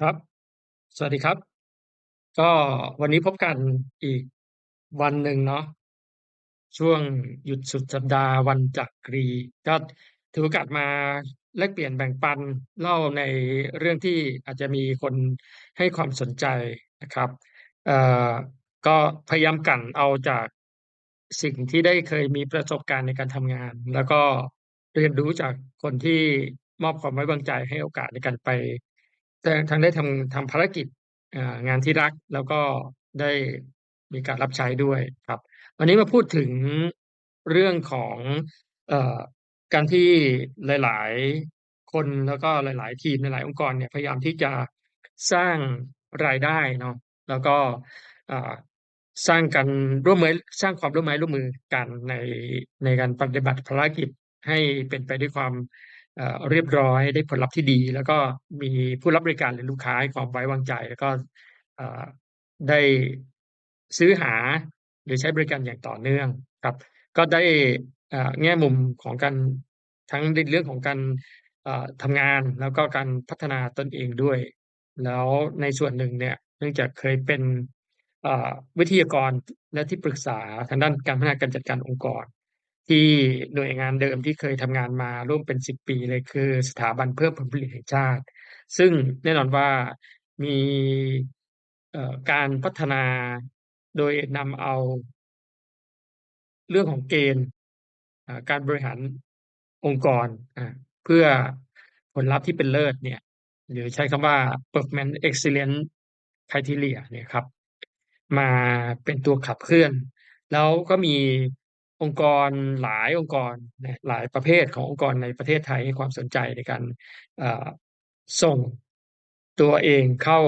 ครับ สวัสดีครับ ก็วันนี้พบกันอีกวันหนึ่งเนาะ ช่วงหยุดสุดสัปดาห์วันจักรี ก็ถือโอกาสมาแลกเปลี่ยนแบ่งปัน เล่าในเรื่องที่อาจจะมีคนให้ความสนใจนะครับ เอ่อ ก็พยายามกลั่นเอาจากสิ่งที่ได้เคยมีประสบการณ์ในการทำงาน แล้วก็เรียนรู้จากคนที่มอบความไว้วางใจ ให้โอกาสในการไป ทั้งได้ทำทำภารกิจงานที่รักแล้วก็ได้มีการรับใช้ด้วยครับ วันนี้มาพูดถึงเรื่องของอการที่หลาย ๆ คนแล้วก็หลาย ๆ ทีมหลาย ๆ องค์กรเนี่ยพยายามที่จะสร้างรายได้เนาะแล้วก็สร้างกันร่วมไม้สร้างความร่วมไม้ร่วมมือกันในในการปฏิบัติภารกิจให้เป็นไปด้วยความ เรียบร้อยได้ผลลัพธ์ที่ดี แล้วก็มีผู้รับบริการหรือลูกค้าให้ความไว้วางใจ แล้วก็ได้ซื้อหาหรือใช้บริการอย่างต่อเนื่องครับ ก็ได้แง่มุมของการทั้งในเรื่องของการอ่าทำงานแล้วก็การพัฒนาตนเองด้วย แล้วในส่วนหนึ่งเนี่ยเนื่องจากเคยเป็นวิทยากรและที่ปรึกษาทางด้านการพัฒนาการจัดการองค์กร ที่หน่วยงานเดิมที่เคยทำงานมาร่วมเป็น 10 ปีเลย คือสถาบันเพิ่มผลผลิตแห่งชาติ ซึ่งแน่นอนว่ามี เอ่อ การพัฒนาโดยนำเอา เรื่องของเกณฑ์ อ่า การบริหารองค์กร อ่า เพื่อผลลัพธ์ที่เป็นเลิศเนี่ย หรือใช้คำว่า Performance Excellence Criteria เนี่ยครับ มาเป็นตัวขับเคลื่อน แล้วก็มี องค์กรหลายองค์กรหลายประเภทขององค์กรในประเทศไทยให้ความสนใจในการส่งตัวเองเข้า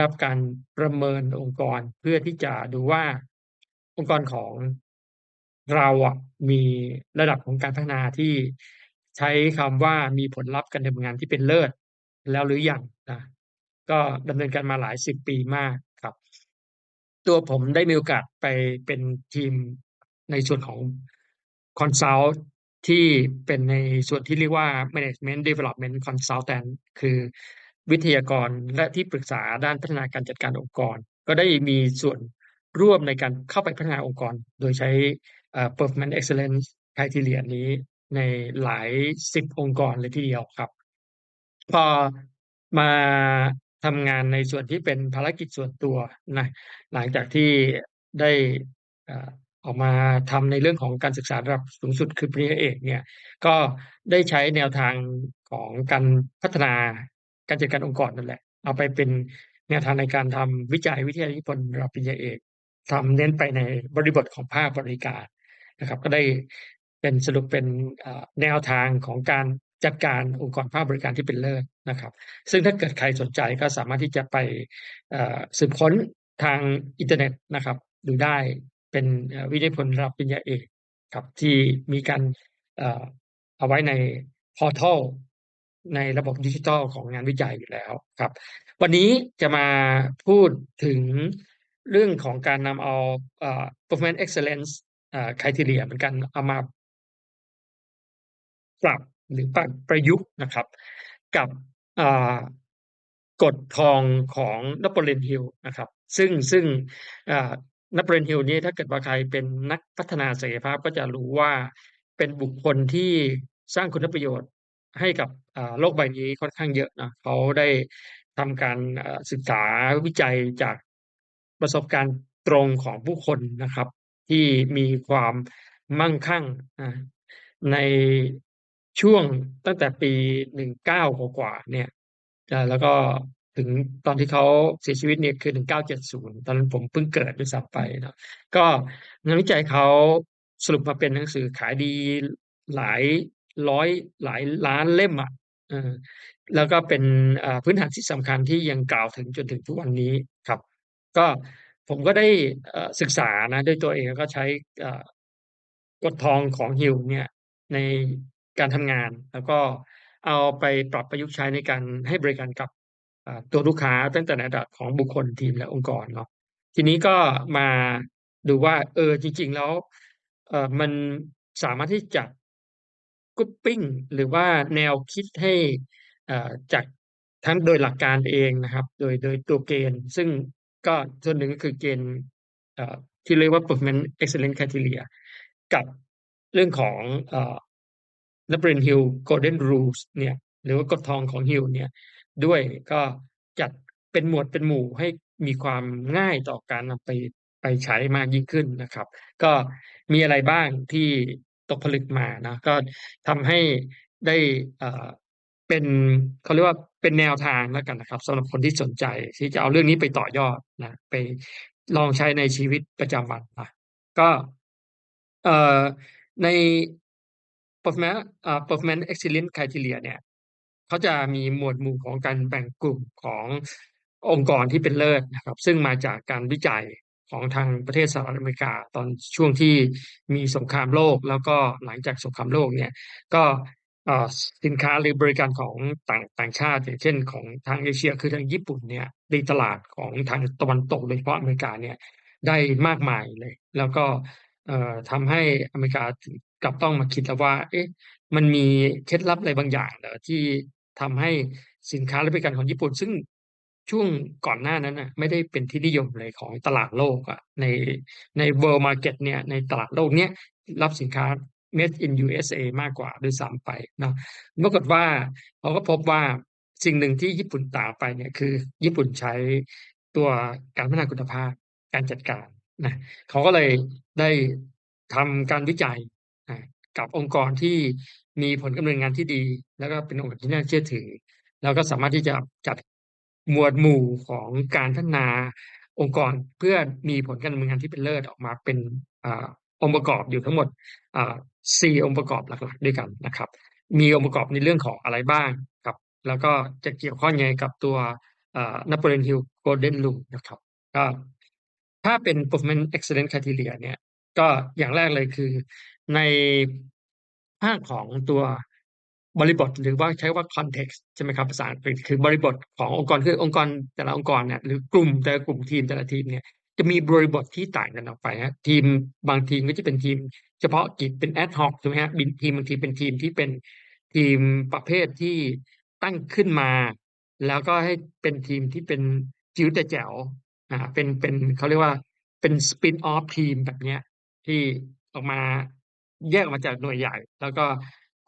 รับการประเมินองค์กรเพื่อที่จะดูว่าองค์กรของเราอะมีระดับของการพัฒนาที่ใช้คำว่ามีผลลัพธ์การทำงานที่เป็นเลิศแล้วหรือยังนะก็ดำเนินการมาหลาย10ปีมากครับ ตัวผมได้มีโอกาสไปเป็นทีม ในส่วนของ Consult ที่เป็นในส่วนที่เรียกว่า Management Development Consultant คือวิทยากรและที่ปรึกษาด้านพัฒนาการจัดการองค์กร ก็ได้มีส่วนร่วมในการเข้าไปพัฒนาองค์กร โดยใช้อ่า Performance Excellence Criteria นี้ในหลาย10องค์กรเลยทีเดียวครับ พอมาทำงานในส่วนที่เป็นภารกิจส่วนตัวนะหลังจากที่ได้ ออกมาทำในเรื่องของการศึกษาระดับสูงสุดคือปริญญาเอกเนี่ยก็ได้ใช้แนวทางของการพัฒนาการจัดการองค์กรนั่นแหละ เอาไปเป็นแนวทางในการทำวิจัยวิทยานิพนธ์ระดับปริญญาเอกทำเน้นไปในบริบทของภาคบริการนะครับ ก็ได้เป็นสรุปเป็นแนวทางของการจัดการองค์กรภาคบริการที่เป็นเลิศนะครับ ซึ่งถ้าเกิดใครสนใจก็สามารถที่จะไปสืบค้นทางอินเทอร์เน็ตนะครับ ดูได้ เป็นวิทยานิพนธ์ระดับปริญญาเอกครับที่มีการเอาไว้ใน Portal ในระบบดิจิทัลของงานวิจัยอยู่แล้วครับ วันนี้จะมาพูดถึงเรื่องของการนำเอา Performance Excellence Criteria เหมือนกันเอามาปรับหรือปรับประยุกต์นะครับ กับกฎทองของ Napoleon Hill นะครับ ซึ่งซึ่ง อ่า Napoleon Hill นี้ถ้าเกิดว่าใครเป็นนักพัฒนาศักยภาพก็จะรู้ว่าเป็นบุคคลที่สร้างคุณประโยชน์ให้กับโลกใบนี้ค่อนข้างเยอะนะเขาได้ทำการศึกษาวิจัยจากประสบการณ์ตรงของผู้คนนะครับ ที่มีความมั่งคั่งในช่วงตั้งแต่ปี 19กว่าๆเนี่ยแล้วก็ ถึงตอนที่เขาเสียชีวิตเนี่ยคือ 1970 ตอนนั้นผมเพิ่งเกิดด้วยซ้ำไปนะก็งานวิจัยเขาสรุปมาเป็นหนังสือขายดีหลายร้อยหลายล้านเล่มอะแล้วก็เป็นพื้นฐานที่สำคัญที่ยังกล่าวถึงจนถึงทุกวันนี้ครับ ก็ผมก็ได้ศึกษานะด้วยตัวเองก็ใช้กฎทองของ Hill เนี่ยในการทำงาน แล้วก็เอาไปปรับประยุกต์ใช้ในการให้บริการกับ ตัวลูกค้าตั้งแต่ในระดับของบุคคลทีมและองค์กรเนาะทีนี้ก็มาดูว่า เออจริง ๆ แล้วเออมันสามารถที่จะ grouping หรือว่าแนวคิดให้อ่าจากทั้งโดยหลักการเองนะครับ โดยโดยตัวเกณฑ์ ซึ่งก็ส่วนหนึ่งก็คือเกณฑ์ที่เรียกว่า performance excellence criteria กับเรื่องของอ่อ Napoleon Hill Golden Rules เนี่ย หรือว่ากฎทองของ Hill เนี่ย ด้วยก็จัดเป็นหมวดเป็นหมู่ให้มีความง่ายต่อการนำไปไปใช้มากยิ่งขึ้นนะครับ ก็มีอะไรบ้างที่ตกผลึกมานะก็ทำให้ได้เอ่อเป็นเขาเรียกว่าเป็นแนวทางแล้วกันนะครับสำหรับคนที่สนใจที่จะเอาเรื่องนี้ไปต่อยอดนะไปลองใช้ในชีวิตประจำวันนะก็เอ่อใน performance performance excellence criteria เนี่ย เขาจะมีหมวดหมู่ของการแบ่งกลุ่มขององค์กรที่เป็นเลิศนะครับ ซึ่งมาจากการวิจัยของทางประเทศสหรัฐอเมริกาตอนช่วงที่มีสงครามโลก แล้วก็หลังจากสงครามโลกเนี่ยก็สินค้าหรือบริการของต่างต่างชาติอย่างเช่นของทางเอเชียคือทางญี่ปุ่นเนี่ยในตลาดของทางตะวันตกโดยเฉพาะอเมริกาเนี่ยได้มากมายเลย แล้วก็เอ่อทำให้อเมริกาถึงกับต้องมาคิดแล้วว่า เอ๊ะมันมีเคล็ดลับอะไรบางอย่างเหรอที่ ทำให้สินค้าและบริการของญี่ปุ่น ซึ่งช่วงก่อนหน้านั้นน่ะไม่ได้เป็นที่นิยมเลยของตลาดโลกอะในใน world market เนี่ยในตลาดโลกเนี้ยรับสินค้า made in USA มากกว่าด้วยซ้ำไปเนาะปรากฏว่าเขาก็พบว่าสิ่งหนึ่งที่ญี่ปุ่นต่างไปเนี่ยคือ ญี่ปุ่นใช้ตัวการพัฒนาคุณภาพการจัดการนะเขาก็เลยได้ทำการวิจัย กับองค์กรที่มีผลดำเนินงานที่ดี แล้วก็เป็นองค์กรที่น่าเชื่อถือ แล้วก็สามารถที่จะจัดหมวดหมู่ของการพัฒนาองค์กรเพื่อมีผลการดำเนินงานที่เป็นเลิศออกมาเป็นอองค์ประกอบอยู่ทั้งหมดสี่องค์ประกอบหลักๆ ด้วยกันนะครับ มีองค์ประกอบในเรื่องของอะไรบ้างครับ แล้วก็จะเกี่ยวข้องยังไงกับตัวอ่า Napoleon Hill Golden Rule นะครับก็ถ้าเป็น performance excellence criteria เนี่ย ก็อย่างแรกเลยคือในภาคของตัวบริบทหรือว่าใช้ว่า context ใช่ไหมครับภาษาอังกฤษคือบริบทขององค์กรคือองค์กรแต่ละองค์กรเนี่ยหรือกลุ่มแต่ละกลุ่มทีมแต่ละทีมเนี่ยจะมีบริบทที่ต่างกันออกไปฮะทีมบางทีมก็จะเป็นทีม เฉพาะกิจเป็น ad hoc ถูกไหมฮะบินทีมบางทีเป็นทีมที่เป็นทีมประเภทที่ตั้งขึ้นมา แล้วก็ให้เป็นทีมที่เป็นจิ๋วแต่แจ๋วอ่าเป็นเป็นเขาเรียกว่าเป็น spin off ทีมแบบเนี้ย ที่ออกมาแยกออกมาจากหน่วยใหญ่ แล้วก็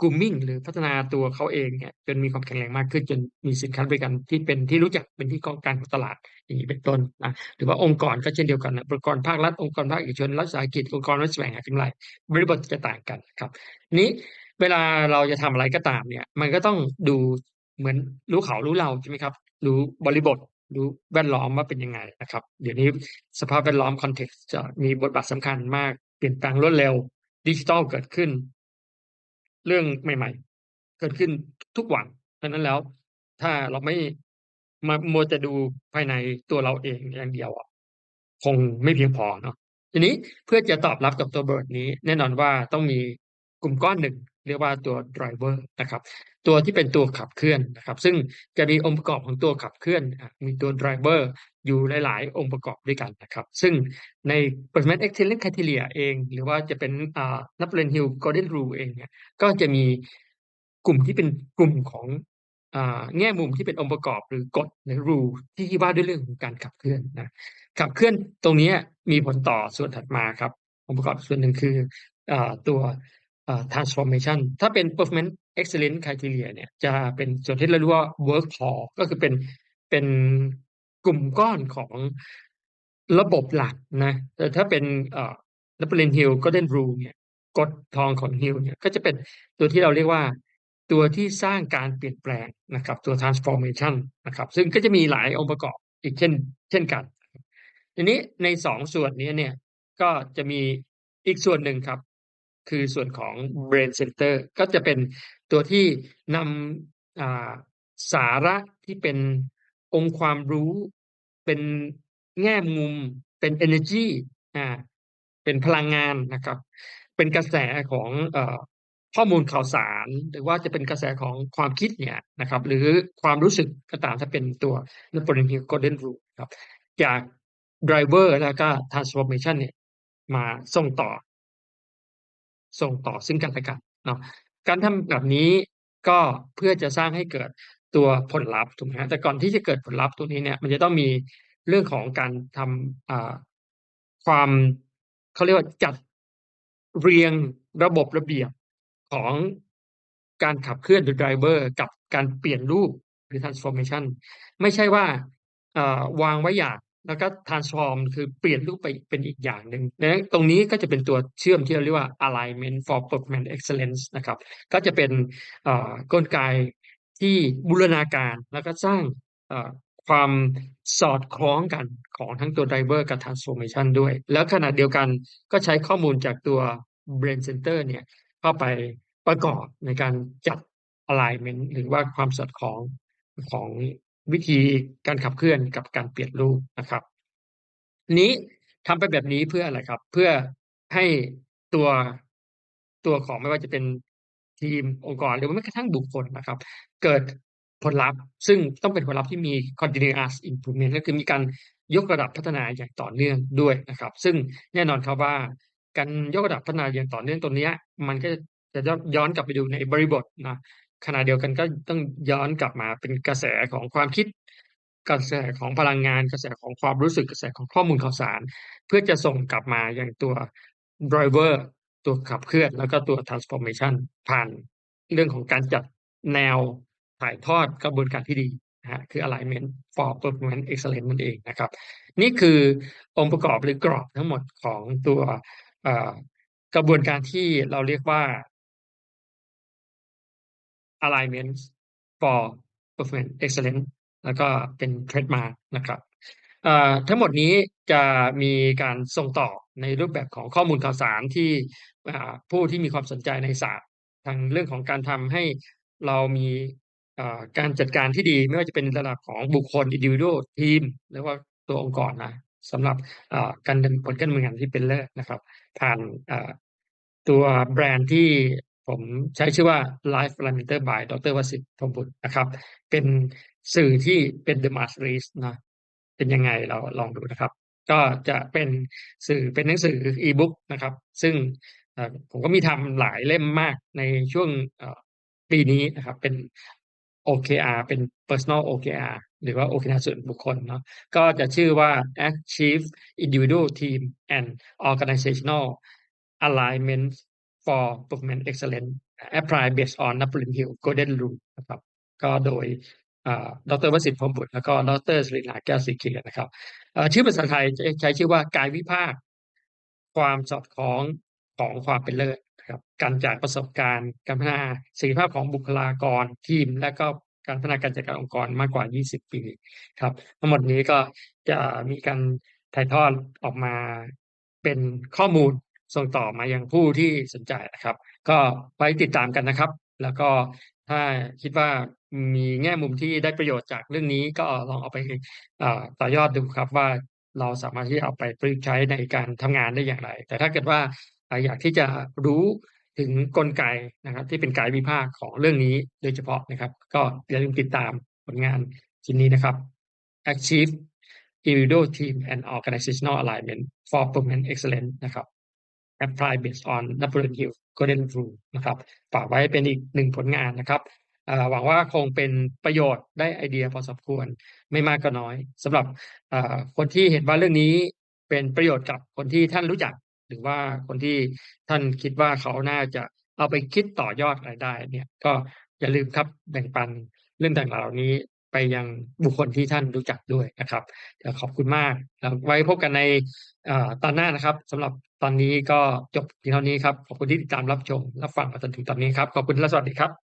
grooming หรือพัฒนาตัวเขาเองเนี่ยจนมีความแข็งแรงมากขึ้น จนมีสินค้าบริการที่เป็นที่รู้จักเป็นที่ต้องการของตลาดอย่างนี้เป็นต้นนะหรือว่าองค์กรก็เช่นเดียวกันนะองค์กรภาครัฐองค์กรภาคเอกชนรัฐวิสาหกิจองค์กรรัฐแสวงหากำไรบริบทจะต่างกันครับนี้เวลาเราจะทำอะไรก็ตามเนี่ย มันก็ต้องดูเหมือนรู้เขารู้เราใช่ไหมครับ รู้บริบท รู้แวดล้อมว่าเป็นยังไงนะครับ เดี๋ยวนี้สภาพแวดล้อมคอนเท็กซ์จะมีบทบาทสำคัญมาก เปลี่ยนแปลงรวดเร็ว ดิจิทัลเกิดขึ้น เรื่องใหม่ ๆ เกิดขึ้นทุกวันฉะนั้นแล้ว ถ้าเราไม่มาโมัวแต่ดูภายในตัวเราเองอย่างเดียวคงไม่เพียงพอเนาะทีนี้เพื่อจะตอบรับกับตัวบริบทนี้ แน่นอนว่าต้องมีกลุ่มก้อนหนึ่ง เรียกว่าตัว driver นะครับตัวที่เป็นตัวขับเคลื่อนนะครับ ซึ่งจะมีองค์ประกอบของตัวขับเคลื่อน มีตัว driver อยู่หลาย ๆ องค์ประกอบด้วยกันนะครับ ซึ่งใน performance excellence criteria เอง หรือว่าจะเป็นอ่า Napoleon Hill Golden Rule เองเนี่ยก็จะมีกลุ่มที่เป็นกลุ่มของแง่มุมที่เป็นองค์ประกอบหรือกฎหรือ rule ที่ว่าด้วยเรื่องของการขับเคลื่อนนะขับเคลื่อนตรงนี้มีผลต่อส่วนถัดมาครับ องค์ประกอบส่วนหนึ่งคืออตัว transformation ถ้าเป็น performance excellence criteria เนี่ยจะเป็นส่วนที่เราเรียกว่า work core ก็คือเป็นเป็นกลุ่มก้อนของระบบหลักนะแต่ถ้าเป็นเอ่อ Napoleon Hill Golden Rule เนี่ยกฎทองของ Hill เนี่ยก็จะเป็นตัวที่เราเรียกว่าตัวที่สร้างการเปลี่ยนแปลงนะครับตัว transformation นะครับซึ่งก็จะมีหลายองค์ประกอบอีกเช่น เช่นกันทีนี้ในสองส่วนนี้เนี่ยก็จะมีอีกส่วนหนึ่งครับ คือส่วนของ brain center ก็จะเป็นตัวที่นำาสาระที่เป็นองค์ความรู้เป็นแง่มุม เป็น energy อ่าเป็นพลังงานนะครับ เป็นกระแสของอข้อมูลข่าวสาร หรือว่าจะเป็นกระแสของความคิดเนี่ยนะครับ หรือความรู้สึกก็ตามถ้าเป็นตัว Napoleon Hill Golden Rule ครับ จาก driver แล้วก็ transformation เนี่ยมาส่งต่อ ส่งต่อซึ่งกันและกันเนาะการทำแบบนี้ก็เพื่อจะสร้างให้เกิดตัวผลลัพธ์ถูกไหมฮะแต่ก่อนที่จะเกิดผลลัพธ์ตัวนี้เนี่ย มันจะต้องมีเรื่องของการทำความเขาเรียกว่าจัดเรียงระบบระเบียบของการขับเคลื่อนโดยไดรเวอร์กับการเปลี่ยนรูปหรือ transformation ไม่ใช่ว่าวางไว้อย่าง แล้วก็ transform คือเปลี่ยนรูปไปเป็นอีกอย่างหนึ่งดังนั้นตรงนี้ก็จะเป็นตัวเชื่อมที่เราเรียกว่า alignment for performance excellence นะครับ ก็จะเป็นกลไกที่บูรณาการแล้วก็สร้างความสอดคล้องกันของทั้งตัว driver กับ transformation ด้วย แล้วขณะเดียวกันก็ใช้ข้อมูลจากตัว brain center เนี่ยเข้าไปประกอบในการจัด alignment หรือว่าความสอดคล้องของ วิธีการขับเคลื่อนกับการเปลี่ยนรูปนะครับนี้ทำไปแบบนี้เพื่ออะไรครับ เพื่อให้ตัวตัวของไม่ว่าจะเป็นทีมองค์กรหรือแม้กระทั่งบุคคลนะครับ เกิดผลลัพธ์ ซึ่งต้องเป็นผลลัพธ์ที่มี continuous improvement ก็คือมีการยกระดับพัฒนาอย่างต่อเนื่องด้วยนะครับ ซึ่งแน่นอนครับว่า การยกระดับพัฒนาอย่างต่อเนื่องตรงนี้มันก็จะย้อนกลับไปดูในบริบทนะ ขณะเดียวกันก็ต้องย้อนกลับมาเป็นกระแสของความคิด กระแสของพลังงาน กระแสของความรู้สึกกระแสของข้อมูลข่าวสาร เพื่อจะส่งกลับมาอย่างตัว driver ตัวขับเคลื่อน แล้วก็ตัว transformation ผ่านเรื่องของการจัดแนวถ่ายทอดกระบวนการที่ดีนะฮะคือ alignment for performance excellence นั่นเองนะครับ นี่คือองค์ประกอบหรือกรอบทั้งหมดของตัวกระบวนการที่เราเรียกว่า alignment for performance excellence แล้วก็เป็น trademark นะครับทั้งหมดนี้จะมีการส่งต่อในรูปแบบของข้อมูลข่าวสารที่ผู้ที่มีความสนใจในศาสตร์ทางเรื่องของการทำให้เรามีการจัดการที่ดีไม่ว่าจะเป็นระดับของบุคคล individual ทีมหรือว่าตัวองค์กรนะสำหรับการดำเนินผลการเมืองที่เป็นเลิศนะครับ ผ่านตัวแบรนด์ที่ ผมใช้ชื่อว่า Life Parameter by ดรวสิทธิ์พมบุตรนะครับ เป็นสื่อที่เป็น The Masteries นะเป็นยังไงเราลองดูนะครับ ก็จะเป็นสื่อเป็นหนังสืออีบุ๊กนะครับ ซึ่งผมก็มีทำหลายเล่มมากในช่วงปีนี้นะครับ เป็น OKR เป็น personal OKR หรือว่า OKR ส่วนบุคคลเนาะก็จะชื่อว่า Achieve Individual Team and Organizational Alignment for Performance Excellence Apply based on Napoleon Hill Golden Rule นะครับก็โดยดรวสิทธิ์พรมบุตรแล้วก็ดรสรินาแก้วสีเขียนะครับชื่อภาษาไทยใช้ชื่อว่ากายวิภาค ความสอดคล้องของความเป็นเลิศครับการจากประสบการณ์ การพัฒนาศักยภาพของบุคลากรทีม และก็การพัฒนาการจัดการองค์กรมากกว่า 20 ปีครับทั้งหมดนี้ก็จะมีการถ่ายทอดออกมาเป็นข้อมูล ส่งต่อมายังผู้ที่สนใจนะครับ ก็ไปติดตามกันนะครับ แล้วก็ถ้าคิดว่ามีแง่มุมที่ได้ประโยชน์จากเรื่องนี้ก็ลองเอาไปต่อยอดดูครับว่าเราสามารถที่เอาไปประยุกต์ใช้ในการทำงานได้อย่างไร แต่ถ้าเกิดว่าอยากที่จะรู้ถึงกลไกนะครับ ที่เป็นกายวิภาคของเรื่องนี้โดยเฉพาะนะครับ ก็อย่าลืมติดตามผลงานชิ้นนี้นะครับ Achieve Individual Team and Organizational Alignment for Performance Excellence นะครับ Apply based on Napoleon Hill Golden Rule นะครับฝากไว้เป็นอีกหนึ่งผลงานนะครับหวังว่าคงเป็นประโยชน์ได้ไอเดียพอสมควรไม่มากก็น้อยสำหรับคนที่เห็นว่าเรื่องนี้เป็นประโยชน์กับคนที่ท่านรู้จัก หรือว่าคนที่ท่านคิดว่าเขาน่าจะเอาไปคิดต่อยอดอะไรได้เนี่ยก็อย่าลืมครับแบ่งปันเรื่องต่างๆเหล่านี้ ไปยังบุคคลที่ท่านรู้จักด้วยนะครับขอบคุณมากแล้วไว้พบกันในตอนหน้านะครับสำหรับตอนนี้ก็จบเพียงเท่านี้ครับขอบคุณที่ติดตามรับชมรับฟังมาจนถึงตอนนี้ครับขอบคุณและสวัสดีครับ